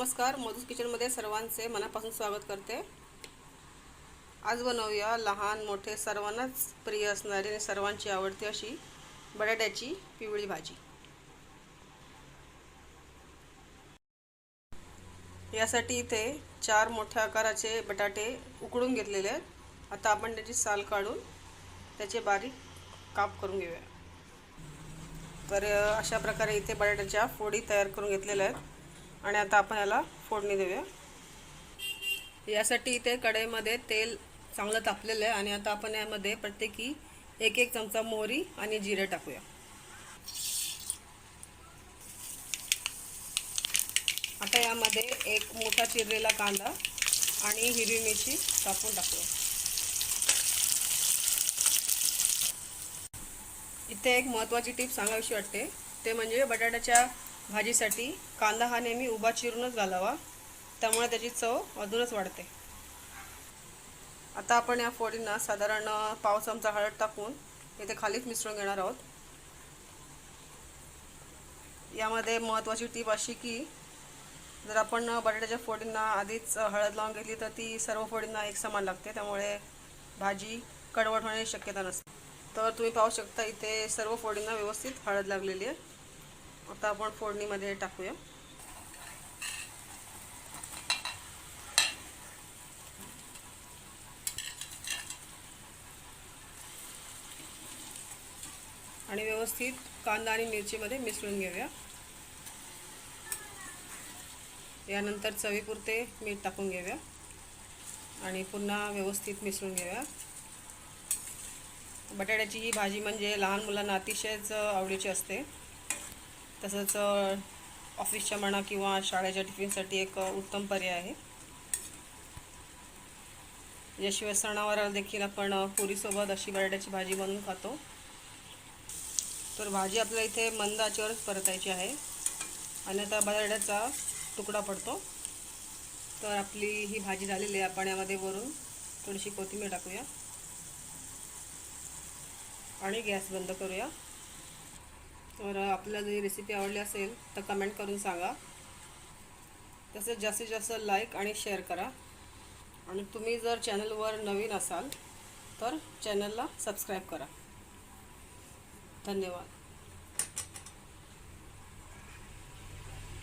नमस्कार मधुस किचनमध्ये सर्वांचे मनापासून स्वागत करते. आज बनवूया लहान मोठे सर्वांनाच प्रिय असणारी आणि सर्वांची आवडती अशी बटाट्याची पिवळी भाजी. यासाठी इथे चार मोठ्या आकाराचे बटाटे उकडून घेतलेले आहेत. आता आपण त्याची साल काढून त्याचे बारीक काप करून घेऊया. तर अशा प्रकारे इथे बटाट्याच्या फोडी तयार करून घेतलेल्या आहेत. आणि आता आपण याला फोडणी देऊया. यासाठी इथे कढईमध्ये तेल चांगलं तापलेलं आहे आणि आता आपण यामध्ये प्रत्येकी एक एक चमचा मोहरी आणि जिरे टाकूया. आता यामध्ये एक मोठा चिरलेला कांदा आणि हिरवी मिरची कापून टाकूया. इथे एक महत्त्वाची टीप सांगावीशी वाटते. ते म्हणजे बटाट्याच्या भाजीसाठी कांदा हा नेहमी उभा चिरूनच घालावा. त्यामुळे त्याची चव अजूनच वाढते. आता आपण या फोडींना साधारण पाव चमचा हळद टाकून इथे खालीच मिसळून घेणार आहोत. यामध्ये महत्त्वाची टीप अशी की जर आपण बटाट्याच्या फोडींना आधीच हळद लावून घेतली तर ती सर्व फोडींना एक समान लागते. त्यामुळे भाजी कडवट होण्याची शक्यता नसते. तर तुम्ही पाहू शकता इथे सर्व फोडींना व्यवस्थित हळद लागलेली आहे. आता आपण फोडणीमध्ये टाकूया. आणि व्यवस्थित कांदा आणि मिरचीमध्ये मिसळून घेऊया. यानंतर चवीपुरते मीठ टाकून घेऊया. आणि पुन्हा व्यवस्थित मिसळून घेऊया. बटाट्याची ही भाजी म्हणजे लहान मुलांना अतिशयच आवडीची असते. तसंच ऑफिसच्या म्हणा किंवा शाळेच्या टिफिनसाठी एक उत्तम पर्याय आहे. म्हणजे याशिवाय सणावर देखील आपण पुरीसोबत अशी बटाट्याची भाजी बनवून खातो. तर भाजी आपल्याला इथे मंद आचेवरच परतायची आहे. आणि आता बटाट्याचा तुकडा पडतो. तर आपली ही भाजी झालेली आहे आपण यामध्ये वरून. थोडीशी कोथिंबीर टाकूया. आणि गॅस बंद करूया. तर आपल्याला जर रेसिपी आवडली असेल तर कमेंट करून सांगा. तसेच जास्तीत जास्त लाईक आणि शेअर करा. आणि तुम्ही जर चॅनलवर नवीन असाल तर चॅनलला सबस्क्राईब करा. धन्यवाद.